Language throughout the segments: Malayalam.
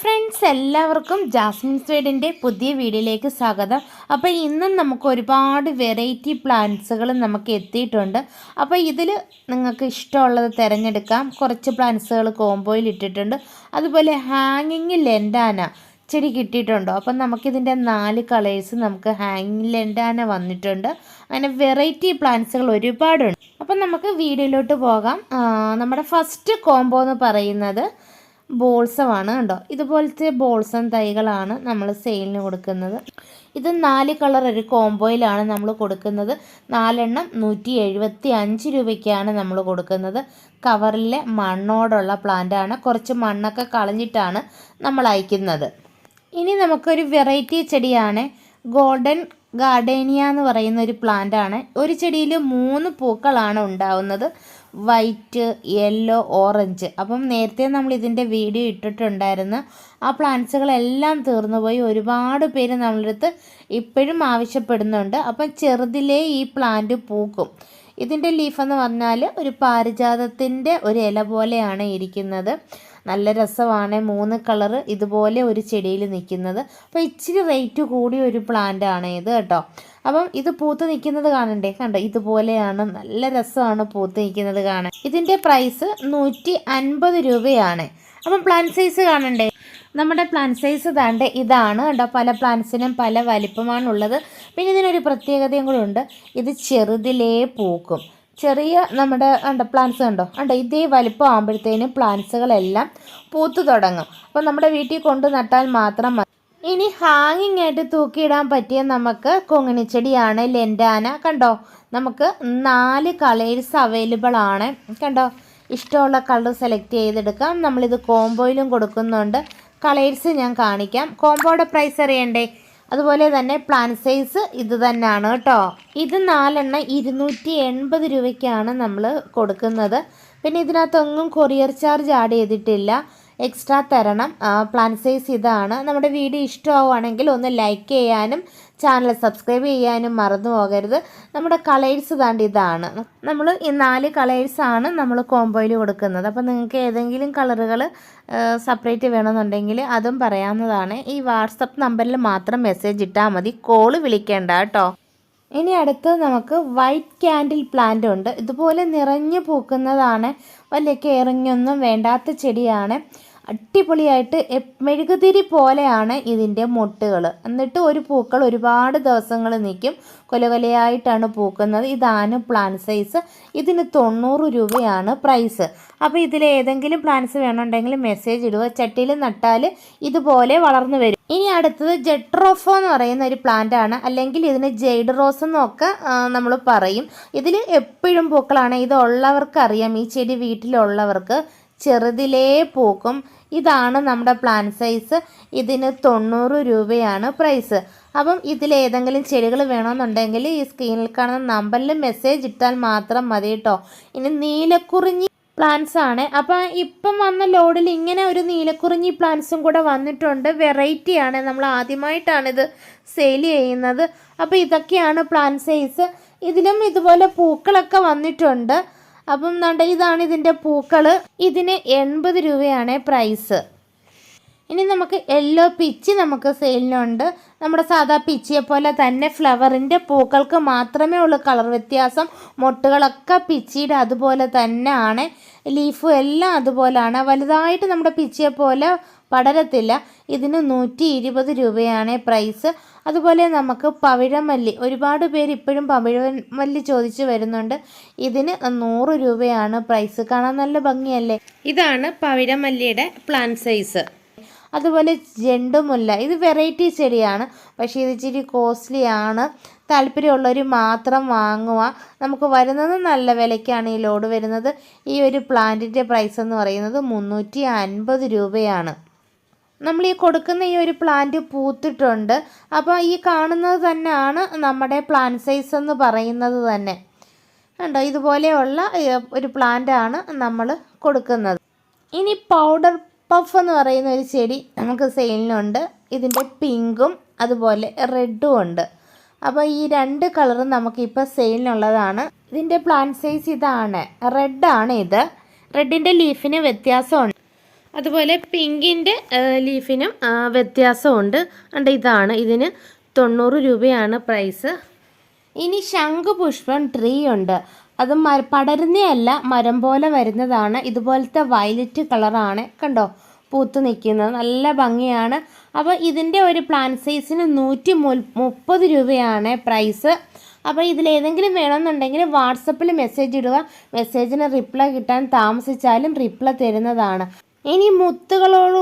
ഫ്രണ്ട്സ് എല്ലാവർക്കും ജാസ്മിൻ സ്വീഡിന്റെ പുതിയ വീഡിയോയിലേക്ക് സ്വാഗതം. അപ്പോൾ ഇന്നും നമുക്ക് ഒരുപാട് വെറൈറ്റി പ്ലാന്റ്സുകൾ നമുക്ക് എത്തിയിട്ടുണ്ട്. അപ്പോൾ ഇതിൽ നിങ്ങൾക്ക് ഇഷ്ടമുള്ളത് തിരഞ്ഞെടുക്കാം. കുറച്ച് പ്ലാന്റ്സുകൾ കോംബോയിൽ ഇട്ടിട്ടുണ്ട്. അതുപോലെ ഹാങ്ങിങ് ലെൻഡാന ചെടി കിട്ടിയിട്ടുണ്ടോ? അപ്പം നമുക്കിതിന്റെ നാല് കളേഴ്സ് നമുക്ക് ഹാങ്ങിങ് ലെൻഡാന വന്നിട്ടുണ്ട്. അങ്ങനെ വെറൈറ്റി പ്ലാന്റ്സുകൾ ഒരുപാടുണ്ട്. അപ്പം നമുക്ക് വീഡിയോയിലോട്ട് പോകാം. നമ്മുടെ ഫസ്റ്റ് കോംബോ എന്ന് പറയുന്നത് ബോൾസമാണ് കണ്ടോ? ഇതുപോലത്തെ ബോൾസം തൈകളാണ് നമ്മൾ സെയിലിന് കൊടുക്കുന്നത്. ഇത് നാല് കളർ ഒരു കോംബോയിലാണ് നമ്മൾ കൊടുക്കുന്നത്. നാലെണ്ണം നൂറ്റി എഴുപത്തി അഞ്ച് രൂപയ്ക്കാണ് നമ്മൾ കൊടുക്കുന്നത്. കവറിലെ മണ്ണോടുള്ള പ്ലാന്റാണ്. കുറച്ച് മണ്ണൊക്കെ കളഞ്ഞിട്ടാണ് നമ്മൾ അയക്കുന്നത്. ഇനി നമുക്കൊരു വെറൈറ്റി ചെടിയാണ്. ഗോൾഡൻ ഗാർഡേനിയ എന്ന് പറയുന്ന ഒരു പ്ലാന്റ് ആണ് ഒരു ചെടിയിൽ മൂന്ന് പൂക്കളാണ് ഉണ്ടാവുന്നത്. White yellow orange. അപ്പം നേരത്തെ നമ്മൾ ഇതിന്റെ വീഡിയോ ഇട്ടിട്ടുണ്ടായിരുന്നു. ആ പ്ലാന്റ്സുകളെല്ലാം തീർന്നുപോയി ഒരുപാട് പേര് നമ്മളുടെ അടുത്ത് ഇപ്പോഴും ആവശ്യപ്പെടുന്നുണ്ട്. അപ്പം ചെറുതിലേ ഈ പ്ലാന്റ് പൂക്കും. ഇതിന്റെ ലീഫ് എന്ന് പറഞ്ഞാൽ ഒരു പാരിജാതത്തിന്റെ ഒരു ഇല പോലെയാണ് ഇരിക്കുന്നത്. നല്ല രസമാണ്. മൂന്ന് കളറ് ഇതുപോലെ ഒരു ചെടിയിൽ നിൽക്കുന്നത്. അപ്പോൾ ഇച്ചിരി റേറ്റ് കൂടിയ ഒരു പ്ലാന്റ് ആണ് ഇത് കേട്ടോ. അപ്പം ഇത് പൂത്ത് നിൽക്കുന്നത് കാണണ്ടേ? കണ്ടോ? ഇതുപോലെയാണ്. നല്ല രസമാണ് പൂത്ത് നിൽക്കുന്നത് കാണാൻ. ഇതിന്റെ പ്രൈസ് നൂറ്റി അൻപത് രൂപയാണ്. അപ്പം പ്ലാന്റ് സൈസ് കാണണ്ടേ? നമ്മുടെ പ്ലാന്റ് സൈസ് താണ്ട് ഇതാണ് കേട്ടോ. പല പ്ലാന്റ്സിനും പല വലിപ്പമാണുള്ളത്. പിന്നെ ഇതിനൊരു പ്രത്യേകതയും കൂടെ ഉണ്ട്. ഇത് ചെറുതിലേ പൂക്കും. ചെറിയ നമ്മുടെ ഉണ്ട് പ്ലാന്റ്സ് കണ്ടോ? ഉണ്ട് ഇതേ വലിപ്പം ആകുമ്പോഴത്തേനും പ്ലാന്റ്സുകളെല്ലാം പൂത്തു തുടങ്ങും. അപ്പോൾ നമ്മുടെ വീട്ടിൽ കൊണ്ട് നട്ടാൽ മാത്രം മതി. ഇനി ഹാങ്ങിങ് ആയിട്ട് തൂക്കിയിടാൻ പറ്റിയ നമുക്ക് കൊങ്ങിണിച്ചെടിയാണ് ലെൻഡാന കണ്ടോ? നമുക്ക് നാല് കളേഴ്സ് അവൈലബിൾ ആണ്. കണ്ടോ? ഇഷ്ടമുള്ള കളർ സെലക്ട് ചെയ്തെടുക്കാം. നമ്മളിത് കോംബോയിലും കൊടുക്കുന്നുണ്ട്. കളേഴ്സ് ഞാൻ കാണിക്കാം. കോംബോയുടെ പ്രൈസ് അറിയണ്ടേ? അതുപോലെ തന്നെ പ്ലാൻ സൈസ് ഇത് തന്നെയാണ് കേട്ടോ. ഇത് നാലെണ്ണം ഇരുന്നൂറ്റി എൺപത് രൂപയ്ക്കാണ് നമ്മൾ കൊടുക്കുന്നത്. പിന്നെ ഇതിനകത്തൊന്നും കൊറിയർ ചാർജ് ആഡ് ചെയ്തിട്ടില്ല. എക്സ്ട്രാ തരണം. പ്ലാൻ സൈസ് ഇതാണ്. നമ്മുടെ വീഡിയോ ഇഷ്ടമാവുകയാണെങ്കിൽ ഒന്ന് ലൈക്ക് ചെയ്യാനും ചാനൽ സബ്സ്ക്രൈബ് ചെയ്യാനും മറന്നു പോകരുത്. നമ്മുടെ കളേഴ്സ് താണ്ട് ഇതാണ്. നമ്മൾ ഈ നാല് കളേഴ്സാണ് നമ്മൾ കോംബോയിൽ കൊടുക്കുന്നത്. അപ്പോൾ നിങ്ങൾക്ക് ഏതെങ്കിലും കളറുകൾ സെപ്പറേറ്റ് വേണമെന്നുണ്ടെങ്കിൽ അതും പറയാവുന്നതാണ്. ഈ വാട്സപ്പ് നമ്പറിൽ മാത്രം മെസ്സേജ് ഇട്ടാൽ മതി. കോൾ വിളിക്കേണ്ട കേട്ടോ. ഇനി അടുത്ത് നമുക്ക് വൈറ്റ് ക്യാൻഡിൽ പ്ലാന്റ് ഉണ്ട്. ഇതുപോലെ നിറഞ്ഞു പൂക്കുന്നതാണ്. വലിയ കെയറിങ്ങൊന്നും വേണ്ടാത്ത ചെടിയാണ്. അടിപൊളിയായിട്ട് മെഴുകുതിരി പോലെയാണ് ഇതിന്റെ മൊട്ടുകൾ. എന്നിട്ട് ഒരു പൂക്കൾ ഒരുപാട് ദിവസങ്ങൾ നിൽക്കും. കൊലകൊലയായിട്ടാണ് പൂക്കുന്നത്. ഇതാണ് പ്ലാൻ സൈസ് ഇതിന് തൊണ്ണൂറ് രൂപയാണ് പ്രൈസ് അപ്പോൾ ഇതിൽ ഏതെങ്കിലും പ്ലാൻസ് വേണമെന്നുണ്ടെങ്കിൽ മെസ്സേജ് ഇടുക. ചട്ടിയിൽ നട്ടാൽ ഇതുപോലെ വളർന്നു വരും. ഇനി അടുത്തത് ജെട്രോഫോ എന്ന് പറയുന്ന ഒരു പ്ലാന്റ് ആണ്. അല്ലെങ്കിൽ ഇതിന് ജെയ്ഡ് റോസ് എന്നൊക്കെ നമ്മൾ പറയും. ഇതിൽ എപ്പോഴും പൂക്കളാണ്. ഇത് ഉള്ളവർക്ക് അറിയാം. ഈ ചെടി വീട്ടിലുള്ളവർക്ക് ചെറുതിലേ പൂക്കും. ഇതാണ് നമ്മുടെ പ്ലാൻ സൈസ് ഇതിന് തൊണ്ണൂറ് രൂപയാണ് പ്രൈസ് അപ്പം ഇതിലേതെങ്കിലും ചെടികൾ വേണമെന്നുണ്ടെങ്കിൽ ഈ സ്ക്രീനിൽ കാണുന്ന നമ്പറിൽ മെസ്സേജ് ഇട്ടാൽ മാത്രം മതി കേട്ടോ ഇനി നീലക്കുറിഞ്ഞി പ്ലാന്റ്സ് ആണ്. അപ്പം ഇപ്പം വന്ന ലോഡിൽ ഇങ്ങനെ ഒരു നീലക്കുറിഞ്ഞി പ്ലാന്റ്സും കൂടെ വന്നിട്ടുണ്ട്. വെറൈറ്റിയാണ് നമ്മൾ ആദ്യമായിട്ടാണിത് സെയിൽ ചെയ്യുന്നത്. അപ്പോൾ ഇതൊക്കെയാണ് പ്ലാൻ സൈസ് ഇതിലും ഇതുപോലെ പൂക്കളൊക്കെ വന്നിട്ടുണ്ട്. അപ്പം നണ്ട ഇതാണ് ഇതിന്റെ പൂക്കൾ ഇതിന് എൺപത് രൂപയാണ് പ്രൈസ് ഇനി നമുക്ക് യെല്ലോ പിച്ചി നമുക്ക് സെയിലിനുണ്ട് നമ്മുടെ സാധാ പിച്ചിയെ പോലെ തന്നെ ഫ്ലവറിന്റെ പൂക്കൾക്ക് മാത്രമേ ഉള്ളൂ കളർ വ്യത്യാസം. മൊട്ടുകളൊക്കെ പിച്ചിയുടെ അതുപോലെ തന്നെയാണ്. ലീഫും എല്ലാം അതുപോലെയാണ്. വലുതായിട്ട് നമ്മുടെ പിച്ചിയെ പോലെ പടരത്തില്ല. ഇതിന് നൂറ്റി ഇരുപത് രൂപയാണ് പ്രൈസ് അതുപോലെ നമുക്ക് പവിഴമല്ലി. ഒരുപാട് പേര് ഇപ്പോഴും പവിഴമല്ലി ചോദിച്ചു വരുന്നുണ്ട്. ഇതിന് നൂറ് രൂപയാണ് പ്രൈസ് കാണാൻ നല്ല ഭംഗിയല്ലേ? ഇതാണ് പവിഴമല്ലിയുടെ പ്ലാൻ സൈസ് അതുപോലെ ജെണ്ടുമുല്ല. ഇത് വെറൈറ്റി ചെടിയാണ്. പക്ഷേ ഇത് ഇച്ചിരി കോസ്റ്റ്ലിയാണ് താല്പര്യമുള്ളവർ മാത്രം വാങ്ങുക. നമുക്ക് വരുന്നത് നല്ല വിലയ്ക്കാണ് ഈ ലോഡ് വരുന്നത്. ഈ ഒരു പ്ലാന്റിന്റെ പ്രൈസ് എന്ന് പറയുന്നത് മുന്നൂറ്റി അൻപത് രൂപയാണ്. നമ്മൾ ഈ കൊടുക്കുന്ന ഈ ഒരു പ്ലാന്റ് പൂത്തിട്ടുണ്ട്. അപ്പോൾ ഈ കാണുന്നത് തന്നെയാണ് നമ്മുടെ പ്ലാൻ സൈസ് എന്ന് പറയുന്നത് തന്നെ. കണ്ടോ? ഇതുപോലെയുള്ള ഒരു പ്ലാന്റാണ് നമ്മൾ കൊടുക്കുന്നത്. ഇനി പൗഡർ പഫ് എന്ന് പറയുന്ന ഒരു ചെടി നമുക്ക് സെയിലിനുണ്ട്. ഇതിന്റെ പിങ്കും അതുപോലെ റെഡും ഉണ്ട്. അപ്പോൾ ഈ രണ്ട് കളറും നമുക്കിപ്പോൾ സെയിലിനുള്ളതാണ്. ഇതിന്റെ പ്ലാന്റ് സൈസ് ഇതാണ്. റെഡാണ് ഇത്. റെഡിന്റെ ലീഫിന് വ്യത്യാസമുണ്ട്. അതുപോലെ പിങ്കിന്റെ ലീഫിനും വ്യത്യാസമുണ്ട്. അണ്ട് ഇതാണ്. ഇതിന് തൊണ്ണൂറ് രൂപയാണ് പ്രൈസ്. ഇനി ശംഖുപുഷ്പം ട്രീ ഉണ്ട്. അത് മര പടരുന്നയല്ല മരം പോലെ വരുന്നതാണ്. ഇതുപോലത്തെ വയലറ്റ് കളറാണ് കണ്ടോ? പൂത്ത് നിൽക്കുന്നത്. നല്ല ഭംഗിയാണ്. അപ്പോൾ ഇതിന്റെ ഒരു പ്ലാൻ സൈസിന് നൂറ്റി മുപ്പത് രൂപയാണ് പ്രൈസ് അപ്പോൾ ഇതിലേതെങ്കിലും വേണമെന്നുണ്ടെങ്കിൽ വാട്സപ്പിൽ മെസ്സേജ് ഇടുക. മെസ്സേജിന് റിപ്ലൈ കിട്ടാൻ താമസിച്ചാലും റിപ്ലൈ തരുന്നതാണ്. ഇനി മുത്തുകളോട്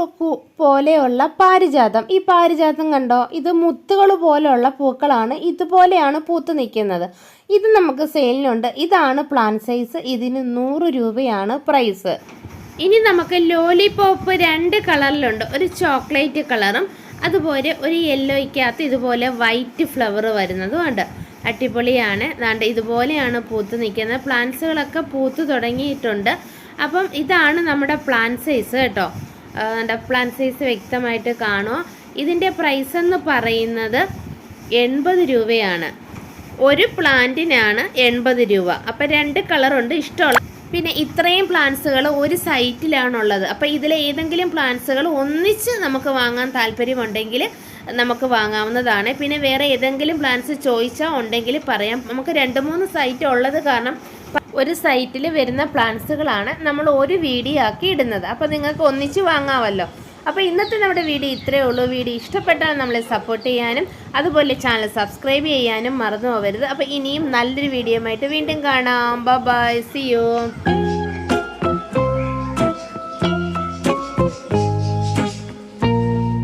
പോലെയുള്ള പാരിജാതം. ഈ പാരിജാതം കണ്ടോ? ഇത് മുത്തുകൾ പോലെയുള്ള പൂക്കളാണ്. ഇതുപോലെയാണ് പൂത്ത് നിൽക്കുന്നത്. ഇത് നമുക്ക് സെയിലിനുണ്ട്. ഇതാണ് പ്ലാൻ സൈസ് ഇതിന് നൂറ് രൂപയാണ് പ്രൈസ് ഇനി നമുക്ക് ലോലിപോപ്പ് രണ്ട് കളറിലുണ്ട്. ഒരു ചോക്ലേറ്റ് കളറും അതുപോലെ ഒരു യെല്ലോയ്ക്കകത്ത് ഇതുപോലെ വൈറ്റ് ഫ്ലവർ വരുന്നതും ഉണ്ട്. അടിപൊളിയാണ്. ദാണ്ട് ഇതുപോലെയാണ് പൂത്ത് നിൽക്കുന്നത്. പ്ലാന്റ്സുകളൊക്കെ പൂത്ത് തുടങ്ങിയിട്ടുണ്ട്. അപ്പം ഇതാണ് നമ്മുടെ പ്ലാൻ സൈസ് കേട്ടോ. പ്ലാൻ സൈസ് വ്യക്തമായിട്ട് കാണോ ഇതിന്റെ പ്രൈസ് എന്ന് പറയുന്നത് എൺപത് രൂപയാണ്. ഒരു പ്ലാന്റിനാണ് എൺപത് രൂപ. അപ്പം രണ്ട് കളറുണ്ട് ഇഷ്ടമുള്ള പിന്നെ ഇത്രയും പ്ലാന്റ്സുകൾ ഒരു സൈറ്റിലാണുള്ളത് അപ്പോൾ ഇതിലെ ഏതെങ്കിലും പ്ലാന്റ്സുകൾ ഒന്നിച്ച് നമുക്ക് വാങ്ങാൻ താല്പര്യമുണ്ടെങ്കിൽ നമുക്ക് വാങ്ങാവുന്നതാണ്. പിന്നെ വേറെ ഏതെങ്കിലും പ്ലാന്റ്സ് ചോദിച്ചാൽ ഉണ്ടെങ്കിൽ പറയാം. നമുക്ക് രണ്ട് മൂന്ന് സൈറ്റ് ഉള്ളത് കാരണം ഒരു സൈറ്റിൽ വരുന്ന പ്ലാന്റ്സുകളാണ് നമ്മൾ ഒരു വീഡിയോ ആക്കി ഇടുന്നത്. അപ്പോൾ നിങ്ങൾക്ക് ഒന്നിച്ച് വാങ്ങാമല്ലോ അപ്പോൾ ഇന്നത്തെ നമ്മുടെ വീഡിയോ ഇത്രയേ ഉള്ളൂ. വീഡിയോ ഇഷ്ടപ്പെട്ടാൽ നമ്മളെ സപ്പോർട്ട് ചെയ്യാനും അതുപോലെ ചാനൽ സബ്സ്ക്രൈബ് ചെയ്യാനും മറന്നു പോകരുത്. അപ്പോൾ ഇനിയും നല്ലൊരു വീഡിയോ ആയിട്ട് വീണ്ടും കാണാം. By C U